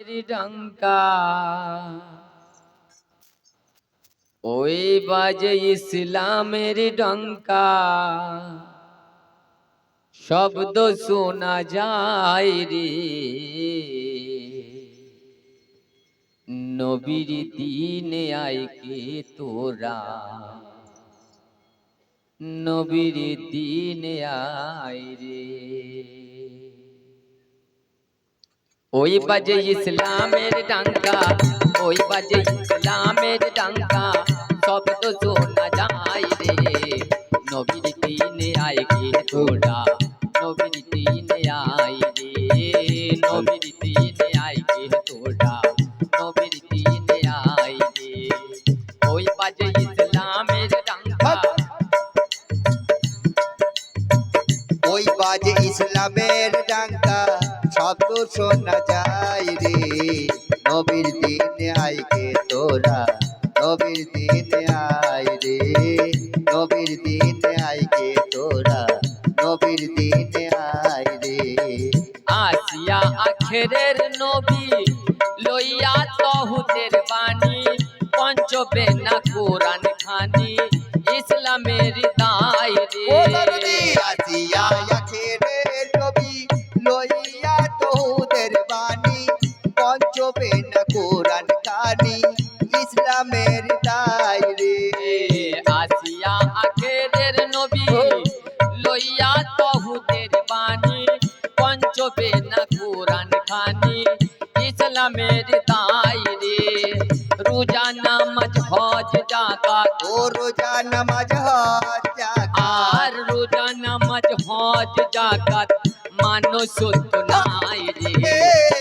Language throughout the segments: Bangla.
ডঙ্কা ওই বাজে ইসলামের ডঙ্কা। শব্দ শোনা যায় রে। নবীর দিনে আইকে তোরা? নবীর দিনে আয় রে। ওই বাজে ইসলামের ডাঙ্কা ওই বাজে ইসলামের ডাঙ্কা শব্দ শোনা যায় রে নবীর দিনে আয় গে তোরা নবীর দিনে আয় রে নবীর দিনে আয় গে তোরা নবীর দিনে আয় রে ওই বাজে ইসলামের ডাঙ্কা ওই বাজে ইসলামের ডাঙ্কা শব্দ শোনা যায় রে। নবীর দিনে আইকে তোরা নবীর দিনে আয় রে। নবীর দিনে আইকে তোরা নবীর দিনে আয় রে। আসিয়া আখেরের নবী লইয়া তহুদের বাণী পঞ্চবে না কোরআন খানি ইসলামের দায় রে। পঞ্চবেন কোরআন কানি ইসলামের দায় রে আসিয়া আখেরের নবী লইয়া তহুদের বাণী পঞ্চবে না কোরআন খানি ইসলামের দায় রে রোজা নামাজ হজ জাকাত ও রোজা নামাজ হজ জাকাত আর রোজা নামাজ হজ জাকাত মানো সত্য নাই রে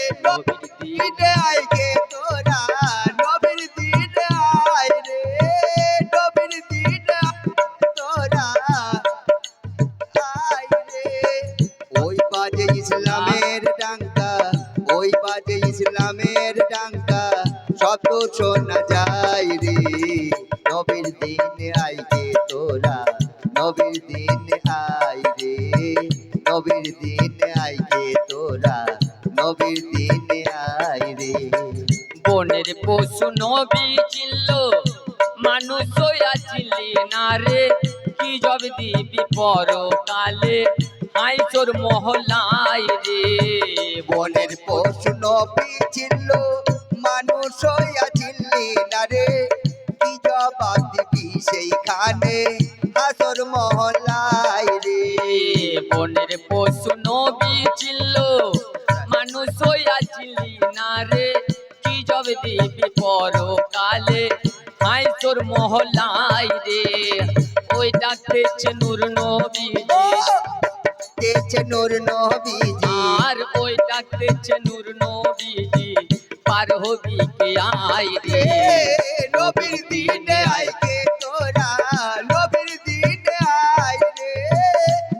বাজে ইসলামের ডাঙ্কা ওই বাজে ইসলামের ডাঙ্কা শব্দ শোনা যায় রে। নবীর দিনে আইকে তোরা, নবীর দিন আই রে। নবীর দিনে আইকে তোরা, নবীর দিনে আয় রে। বনের পশু নবী চিনল, মানুষ চিনলি না রে। কি জব দিবি পরকালে? হাই তোর মহলায় রে। বনের পশু নবী ছিল মানুষ হইয়া চিনলি না রে। কি জবাব দিবি সেইখানে হাসর মহল্লায় রে। বনের পশু নবী চিনল মানুষ চিনলি না রে। কি জব দিবি পরকালে হাই তোর মহলায় রে। ওই ডাকতেছে নূর নবী তেছে নূর নবীজি। আর ওই ডাকতেছে নূর নবীজি পার হবি কে আয় রে? নবীর দিনে আইকে তোরা? নবীর দিনে আয় রে।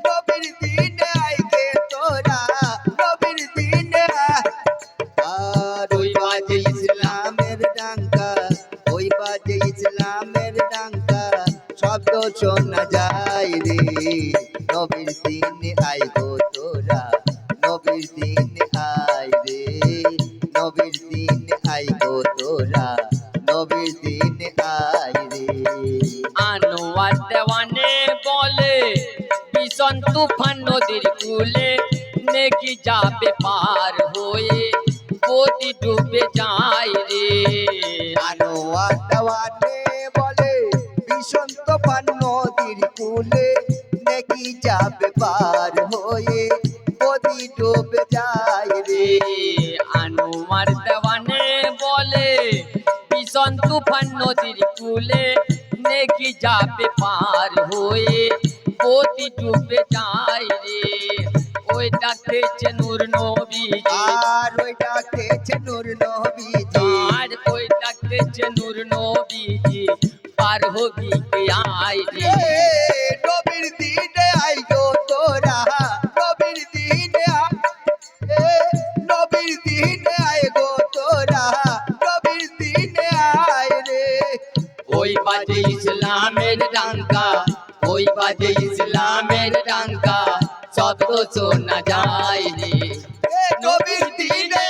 নবীর দিনে আইকে তোরা? নবীর দিনে আর ওই বাজে ইসলামের ডাঙ্কা ওই বাজে ইসলামের ডাঙ্কা শব্দ শোনা যায় রে। নবীর দিনে আই গো তোরা নবীর দিনে আয় রে। নবীর দিনে আই গো তোরা নবীর দিনে আয় রে। আনোয়ার দেওয়ানে বলে ভীষণ তুফান নদীর কুলে নেকি যাবে পার হয়ে গতি ডুবে যায় রে। আনোয়ার যাবে পার হয়ে নদী ডুবে যায় রে। আনোয়ার দেওয়ানে বলে ভীষণ তুফান নদীর কুলে নেকি যাবে পার হয়ে গতি ডুবে যায় রে। ওই ডাকতেছে নূর নবীজি। আর ওই ডাকেছে নূর নবীজি। আর ওই ডাকতেছে নূর নবীজি। পার হবি কে আয় রে। নবীর দিনে নবীর দিনে আয় গো তোরা নবীর দিনে আয় রে। ওই বাজে ইসলামের ডাঙ্কা ওই বাজে ইসলামের ডাঙ্কা শব্দ শোনা যায় রে। নবীর দিনে